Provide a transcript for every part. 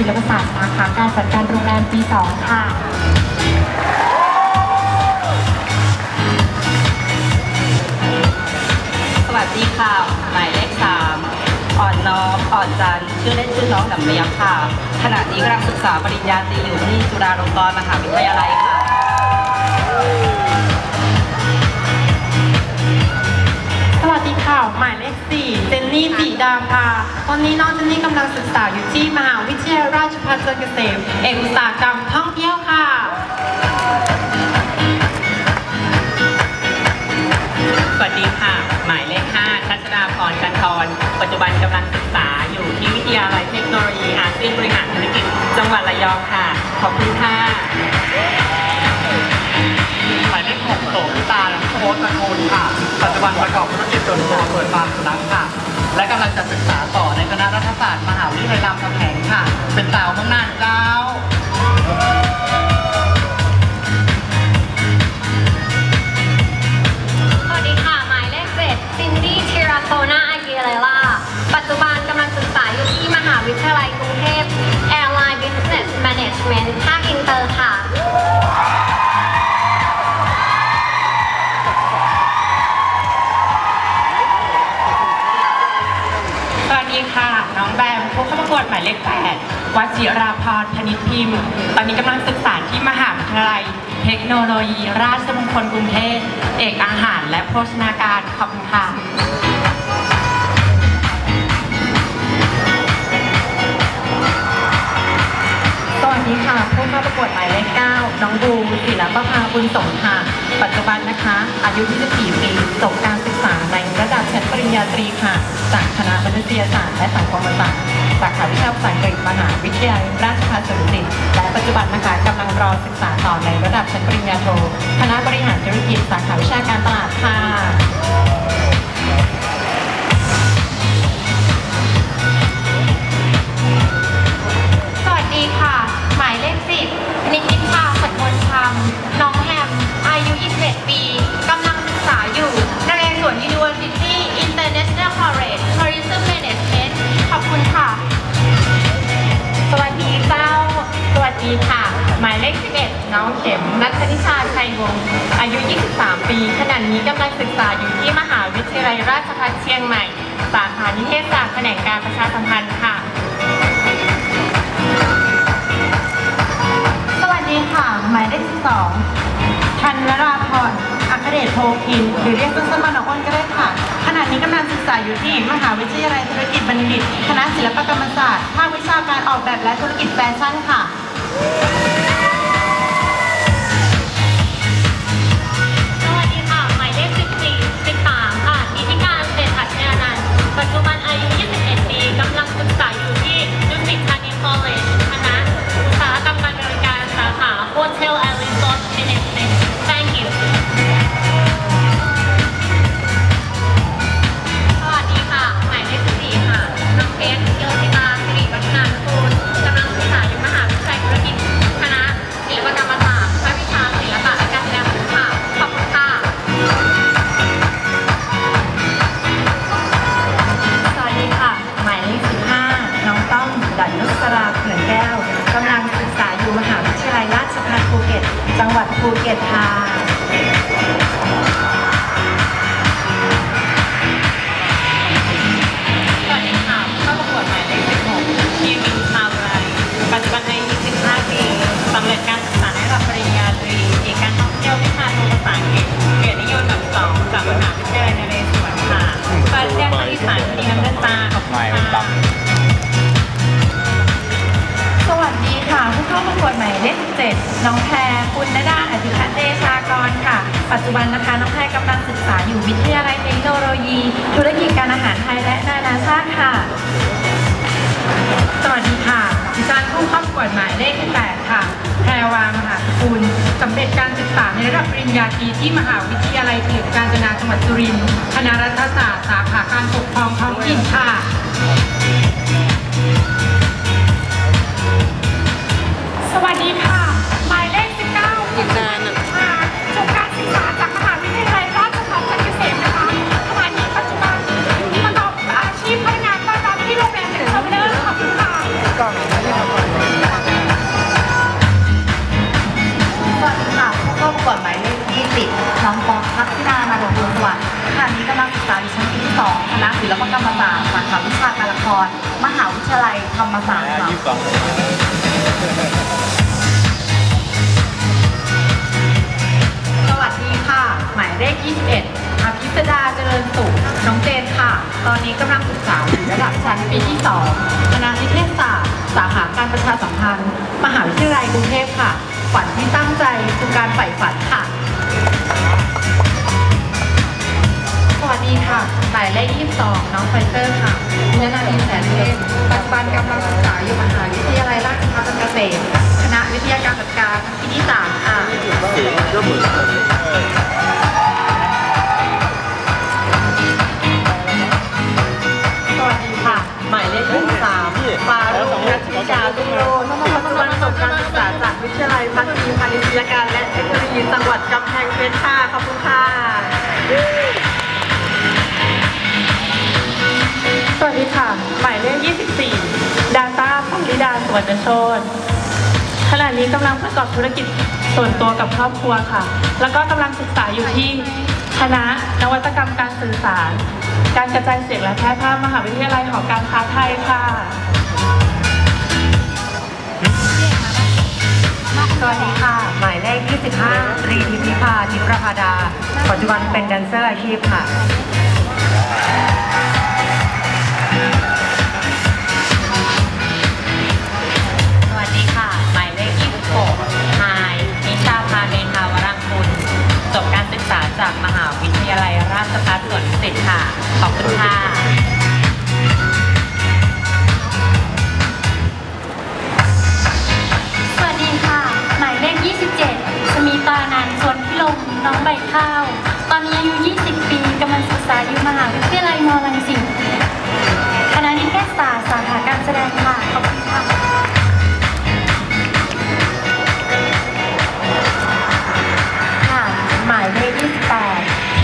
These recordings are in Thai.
ศิลปศาสตร์สาขาการจัดการโรงแรมปีสองค่ะสวัสดีค่ะหมายเลขสามอ่อนน้อมอ่อนจันทร์ชื่อเล่นชื่อน้องหนำเลียค่ะ ขณะนี้กำลังศึกษาปริญญาตรีอยู่ที่จุฬาลงกรณ์มหาวิทยาลัยค่ะ วัสดีค่ะ หมายเลขสี่เจนนี่จิดาภาตอนนี้น้องเจนนี่กำลังศึกษาอยู่ที่มหาวิทยาลัยราชภัฏจันทร์เกษมเอกอุตสาหกรรมท่องเที่ยวค่ะสวัสดีค่ะ หมายเลข5ชัชดาพรกันทรปัจจุบันกำลังศึกษาอยู่ที่วิทยาลัยเทคโนโลยีอาเซียนบริหารธุรกิจจังหวัดระยองค่ะ ขอบคุณ ตาโค้ชตระกูลค่ะ ปัจจุบันประกอบธุรกิจส่วนตัวเปิดฟาร์มสุนัขค่ะ และกำลังจะศึกษาต่อในคณะรัฐศาสตร์มหาวิทยาลัยรามคำแหงค่ะ เป็นสาวข้างหน้าเจ้าสวัสดีค่ะ หมายเลขเจ็ดซินดี้เทราโซนาอากิเลล่า ปัจจุบันกำลังศึกษาอยู่ที่มหาวิทยาลัยกรุงเทพ Airline Business Management คอิ ดีค่ะ น้องแบมผู้เข้าประกวดหมายเลขแปดวัชิราพรพนิชพิมพ์ ตอนนี้กำลังศึกษาที่มหาวิทยาลัย เทคโนโลยี ราชมงคลกรุงเทพ เอกอาหารและโภชนาการ ขอบคุณค่ะ ดีค่ะผู้เข้าประกวดหมายเลข9น้องบูศิลปภาบุญสงค่ะ ปัจจุบันนะคะ อายุ 24 ปีจบการศึกษาในระดับชั้นปริญญาตรีค่ะ จากคณะมนุษยศาสตร์และสังคมศาสตร์สาขาวิชาภาษาอังกฤษมหาวิทยาลัยราชภัฏสุรสิทธิ์และปัจจุบันนะคะกำลังรอศึกษาต่อในระดับชั้นปริญญาโท คณะบริหารธุรกิจสาขาวิชาการตลาดค่ะ เรศวร University International College Tourism Management ขอบคุณค่ะ สวัสดีเจ้า สวัสดีค่ะ หมายเลข 11 น้องเข็ม นัทนิชาชัยวงศ์อายุ 23 ปี ขณะนี้กำลังศึกษาอยู่ที่มหาวิทยาลัยราชภัฏเชียงใหม่ สาขานิเทศศาสตร์แผนกการประชาสัมพันธ์ค่ะ สวัสดีค่ะ หมายเลข 12ธันวราพรอัคเดชโพคิน หรือเรียกสั้นๆว่า ษาอยู่ที่มหาวิทยาลัยธุรกิจบัณฑิต คณะศิลปกรรมศาสตร์ ภาควิชาการออกแบบและธุรกิจแฟชั่นค่ะสวัสดีค่ะหมายเลข14 13ค่ะนิติการเศรษฐาชยนันปัจจุบันอายุ 21 ปี กำลังศึกษาอยู่ที่ดุสิตธานีคอลเลจ น้องแพรคุณนดาอธิพัฒน์เดชากรค่ะ ปัจจุบันนะคะน้องแพรกำลังศึกษาอยู่วิทยาลัยเทคโนโลยี ธุรกิจการอาหารไทยและนานาชาติค่ะ สวัสดีค่ะดิฉันผู้เข้าประกวดหมายเลข8ค่ะ แพรวามหาคุณสำเร็จการศึกษาในระดับปริญญาตรีที่มหาวิทยาลัยเขตกาญจนาจังหวัดสุรินทร์คณะรัฐศาสตร์สาขาการปกครองท้องถิ่นค่ะสวัสดีค่ะ 20น้องปอกพัฒนามาดวงสวัสดิ์ขณะนี้กำลังศึกษาอยู่ชั้นปีที่2คณะศิลปกรรมศาสตร์สาขาวิชาการละคร มหาวิทยาลัยธรรมศาสตร์ค่ะสวัสดีค่ะ หมายเลข 21อภิสดาเจริญสุข น้องเจนค่ะ ตอนนี้กำลังศึกษาอยู่ระดับชั้นปีที่2คณะนิเทศศาสตร์ สาขาการประชาสัมพันธ์ มหาวิทยาลัยกรุงเทพค่ะ ฝันที่ตั้งใจคือการใฝ่ฝันค่ะ ดีค่ะหมายเลข22 น้องไฟเตอร์ค่ะมินนาลีแสนเทพปัจจุบันกำลังศึกษาอยู่มหาวิทยาลัยราชภัฏเกษตร คณะวิทยาการจัดการปีที่3ค่ะสวัสดีค่ะ หมายเลข23ฟารุกนัทธิกาลุงโรนปัจจุบันจบการศึกษาจากวิทยาลัยพัฒนีพาณิชยการและเทคโนโลยีจังหวัดกำแพงเพชรค่ะ ขอบคุณค่ะ วนโชนขณะนี้กำลังประกอบธุรกิจส่วนตัวกับครอบครัวค่ะ แล้วก็กำลังศึกษาอยู่ที่คณะนวัตกรรมการสื่อสาร การกระจายเสียงและแพร่ภาพมหาวิทยาลัยหอการค้าไทยค่ะ สวัสดีค่ะ หมายเลข 25ตรีทิพิพาทิประภาดา ปัจจุบันเป็นแดนเซอร์อาชีพค่ะ ราชภัฏสวนดุสิตค่ะขอบคุณค่ะสวัสดีค่ะ หมายเลข 27 สมีตานันท์สวนพิลมน้องใบข้าว ตอนนี้อายุ 20 ปีกำลังศึกษาอยู่มหาวิทยาลัยมอลังสิตคณะนิเทศศาสตร์สาขาการแสดงค่ะ ขอบคุณค่ะ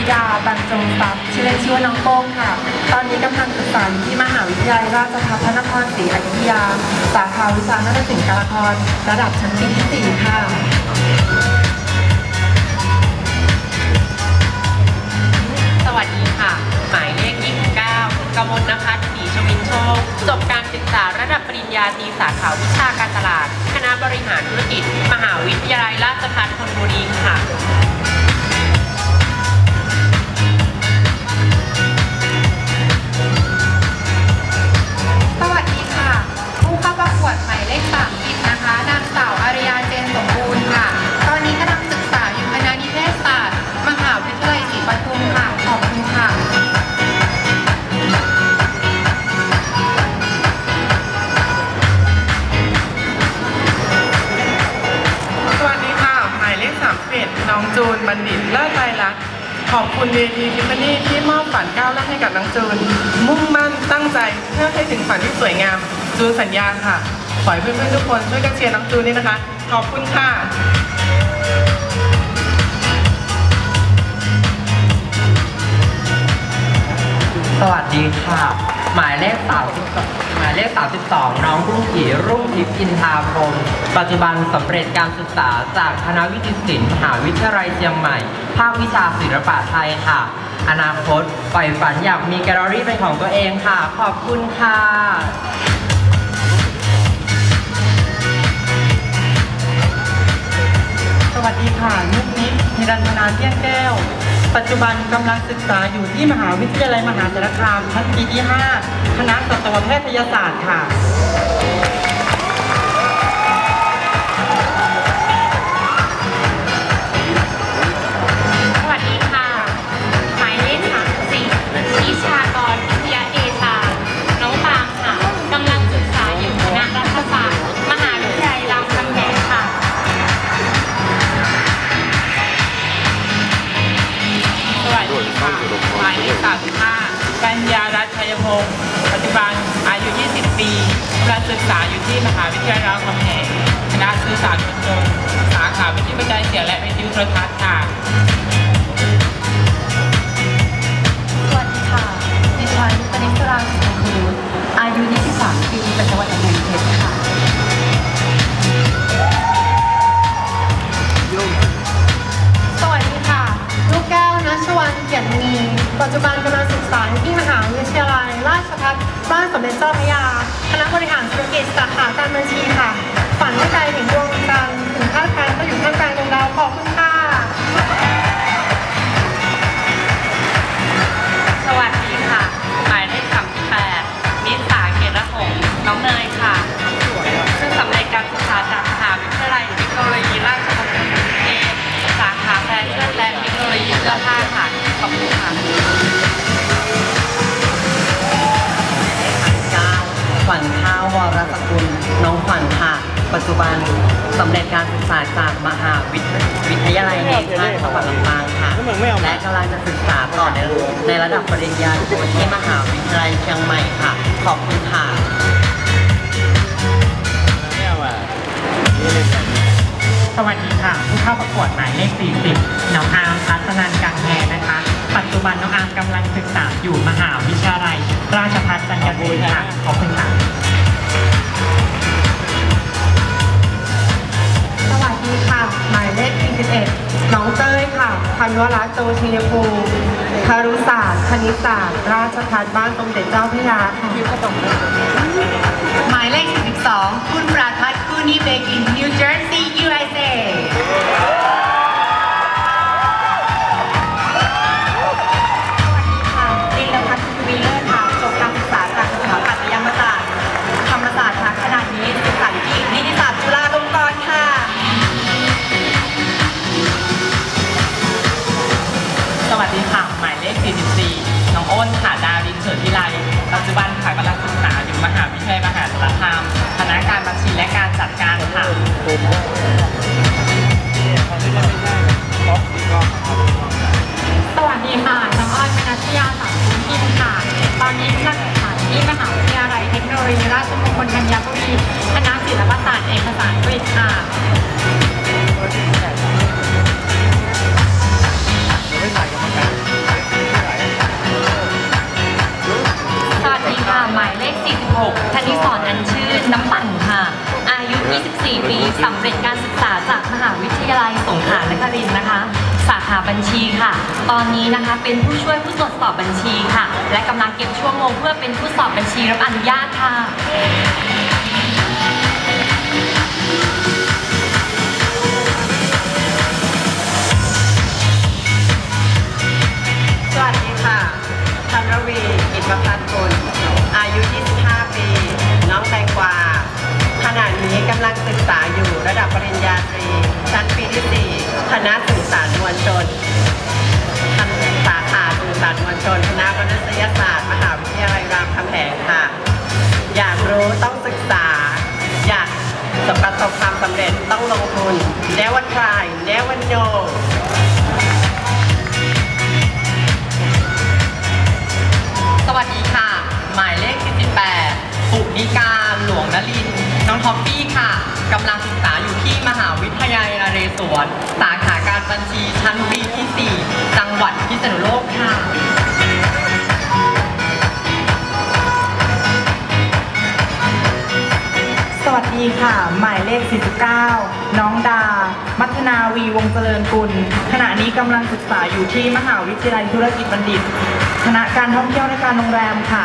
28ธิดาบรรจงทรัพย์ชื่อเล่นชื่อว่าน้องโป้งค่ะ ตอนนี้กำลังศึกษาอยู่ที่มหาวิทยาลัยราชภัฏพระนครศรีอยุธยา สาขาวิชานาฏศิลป์การละครระดับชั้นปีที่4ค่ะสวัสดีค่ะ หมายเลข29กมลนภัสศรีชวินโชค จบการศึกษาระดับปริญญาตรีสาขาวิชาการตลาด คณะบริหารธุรกิจ มหาวิทยาลัยราชภัฏธนบุรีค่ะ ประกวดหมายเลข30นะคะนางสาวอารยาเจนสมบูรณ์ค่ะ ตอนนี้กำลังศึกษาอยู่คณะนิเทศศาสตร์ มหาวิทยาลัยศรีปทุมค่ะ ขอบคุณค่ะสวัสดีค่ะ หมายเลข31น้องจูนบัณฑิตเลิศไตรลักขอบคุณเวทีทิฟฟานี่ที่มอบฝันก้าวแรกให้กับน้องจูน มุ่งมั่นตั้งใจเพื่อให้ถึงฝันที่สวยงาม จูนสัญญาณค่ะขอให้เพื่อนๆทุกคนช่วยกันเชียร์น้องจูนด้วยนะคะ ขอบคุณค่ะสวัสดีค่ะ หมายเลข32หมายเลข32น้องรุ่งกีรุ่งทิพย์อินทาพรมปัจจุบันสำเร็จการศึกษาจากคณะวิจิตรศิลป์มหาวิทยาลัยเชียงใหม่ ภาควิชาศิลปะไทยค่ะ อนาคตใฝ่ฝันอยากมีแกลเลอรี่เป็นของตัวเองค่ะ ขอบคุณค่ะ วัสดีค่ะนุกนิดนิรันทนาเที่ยงแก้ว ปัจจุบันกำลังศึกษาอยู่ที่มหาวิทยาลัยมหาสารคามชั้นปีที่ 5 คณะสัตวแพทยศาสตร์ค่ะ ปีกำลังศึกษาอยู่ที่มหาวิทยาลัยรามคำแหงคณะสื่อสารมวลชนสาขาวิทยุกระจายเสียงและวิทยุโทรทัศน์ค่ะสวัสดีค่ะ ดิฉันปนิสราสุนทรอายุ 23 ปีเป็นจังหวัดกำแพงเพชรค่ะ ชวันเกียรติมีปัจจุบันกำลังศึกษาที่มหาวิทยาลัย ราชภัฏบ้านสมเด็จเจ้าพระยา คณะบริหารธุรกิจสาขาการบัญชีค่ะ ขวัญข้าววรสกุล น้องขวัญค่ะ ปัจจุบันสำเร็จการศึกษาจากมหาวิทยาลัยแห่งชาติจังหวัดลำปางค่ะ และกำลังจะศึกษาต่อในในระดับปริญญาโทที่มหาวิทยาลัยเชียงใหม่ค่ะ ขอบคุณค่ะสวัสดีค่ะ ผู้เข้าประกวดหมายเลข 40 น้องอาร์มพัฒนันกังแพนะคะ ปัจจุบันน้องอาร์มกำลังศึกษาอยู่มหาวิทยาลัย ราชภัฏจันทบุรีค่ะ ขอบคุณค่ะ สวัสดีค่ะ หมายเลข41น้องเต้ยค่ะ พันวรัตน์โตชิยภูมิคารุศาสตร์ คณิตศาสตร์ ราชภัฏบ้านสมเด็จเจ้าพระยาค่ะหมายเลข42คุณปราทัศน์คูนีเบกินนิวเจอร์ซีย์ USA ตอนนี้นะคะเป็นผู้ช่วยผู้ตรวจสอบบัญชีค่ะ และกำลังเก็บชั่วโมงเพื่อเป็นผู้สอบบัญชีรับอนุญาตค่ะสวัสดีค่ะธันรวีอิทธิพัฒน์กุลอายุ 25 ปี น้องแตงกวา never try never know สวัสดีค่ะ หมายเลข 48ปุนิการหลวงนลิน น้องท็อปปี้ค่ะ กำลังศึกษาอยู่ที่มหาวิทยาลัยนเรศวร สาขาการบัญชีชั้นปีที่ 4 จังหวัดพิษณุโลกค่ะ ดีค่ะ หมายเลข 49 น้องดา มัฒนาวีวงเจริญกุล ขณะนี้กำลังศึกษาอยู่ที่มหาวิทยาลัยธุรกิจบัณฑิต คณะการท่องเที่ยวและการโรงแรมค่ะ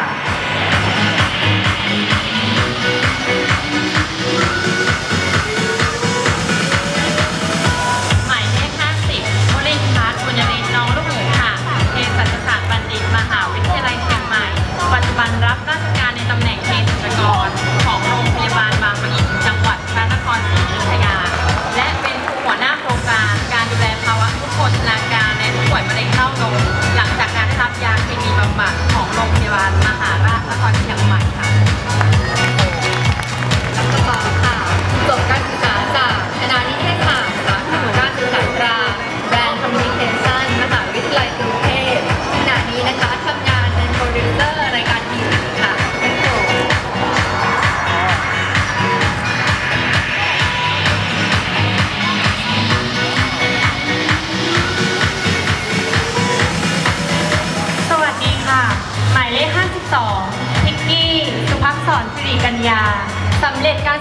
หมายเลข50วรินทร์พัฒน์บุยรินทร์น้องลูกหมูค่ะเภสัชศาสตร์บัณฑิมหาวิทยาลัยเชี บัติของโรงพยาบาลมหาราชนครเชียง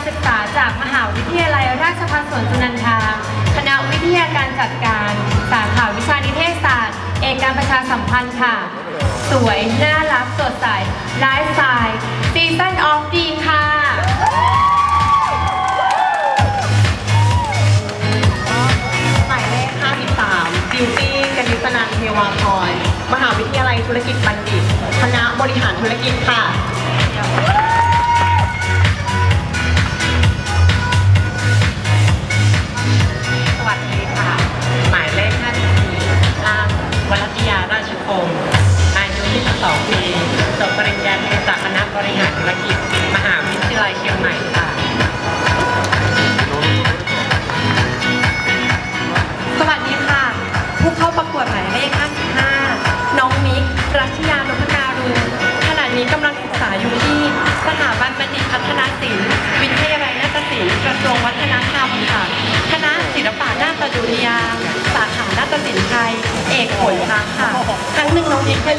ศึกษาจากมหาวิทยาลัยราชภัฏสวนสุนันทา คณะวิทยาการจัดการ สาขาวิชานิเทศศาสตร์ เอกการประชาสัมพันธ์ค่ะ สวย น่ารัก สดใสไลฟ์สไตล์ซีซั่นออฟดีค่ะหมายเลข53บิวตี้กนิษนันเทวาพรมหาวิทยาลัยธุรกิจบัณฑิต คณะบริหารธุรกิจค่ะ ราชคงอายุ22ปีจบปริญญาตรีจากคณะบริหารธุรกิจ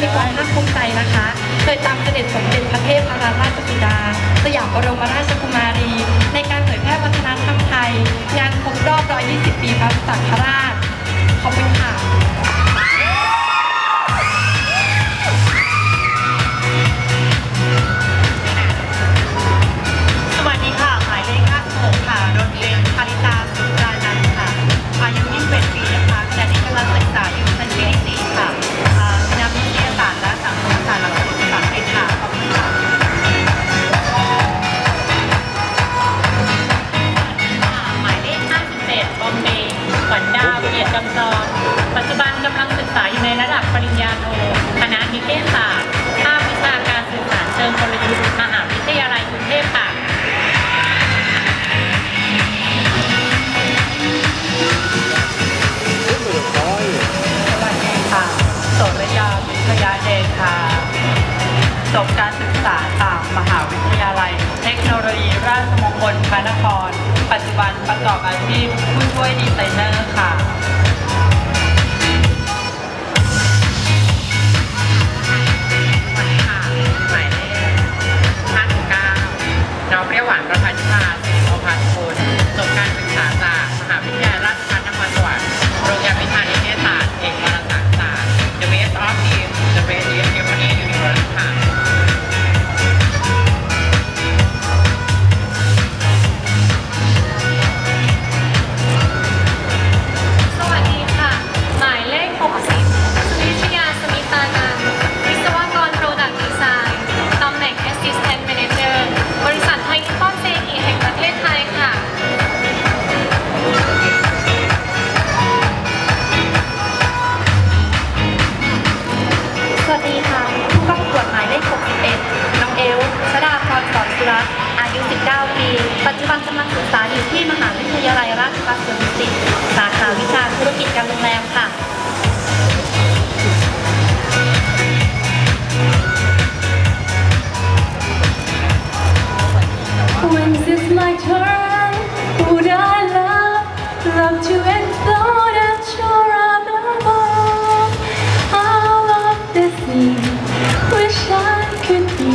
มีความภาคภูมิใจนะคะ เคยตามเสด็จสมเด็จพระเทพรัตนราชสุดา สยามบรมราชกุมารี ในการเผยแพร่วัฒนธรรมไทย งานครบรอบ 120 ปีพระสังฆราช ขอบคุณค่ะ When is this my turn? Would I love, love to and thought that you're above all of the sea? Wish I could be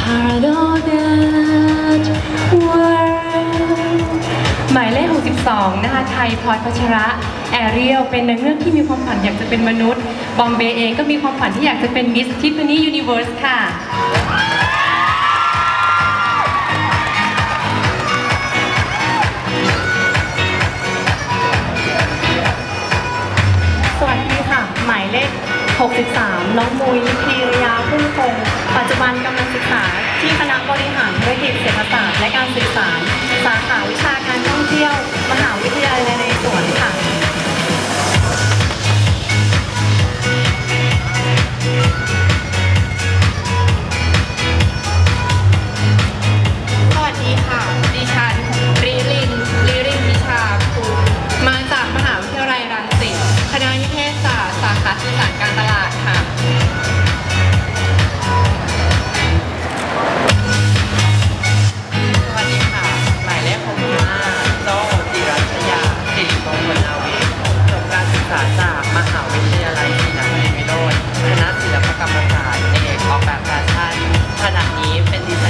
part of that world. หมายเลข 62 นะคะ ไทยพรพัชระ แอเรียล เป็นนักเรื่องที่มีความฝันอยากจะเป็นมนุษย์ บอมเบย์เองก็มีความฝันที่อยากจะเป็นมิสทิฟฟานี่ยูนิเวิร์สค่ะ 63 น้องมุยพีรยาพุ่งพงปัจจุบันกำลังศึกษาที่คณะบริหารธุรกิจเศรษฐศาสตร์และการสื่อสาร สาขาวิชาการท่องเที่ยว มหาวิทยาลัยนเรศวรค่ะาจากมหาวิทยาลัยศินทร์วิโรธคณะศิลปกรรมศาสตร์เอกออกแบบแฟชั่นขณะนี้เป็นดี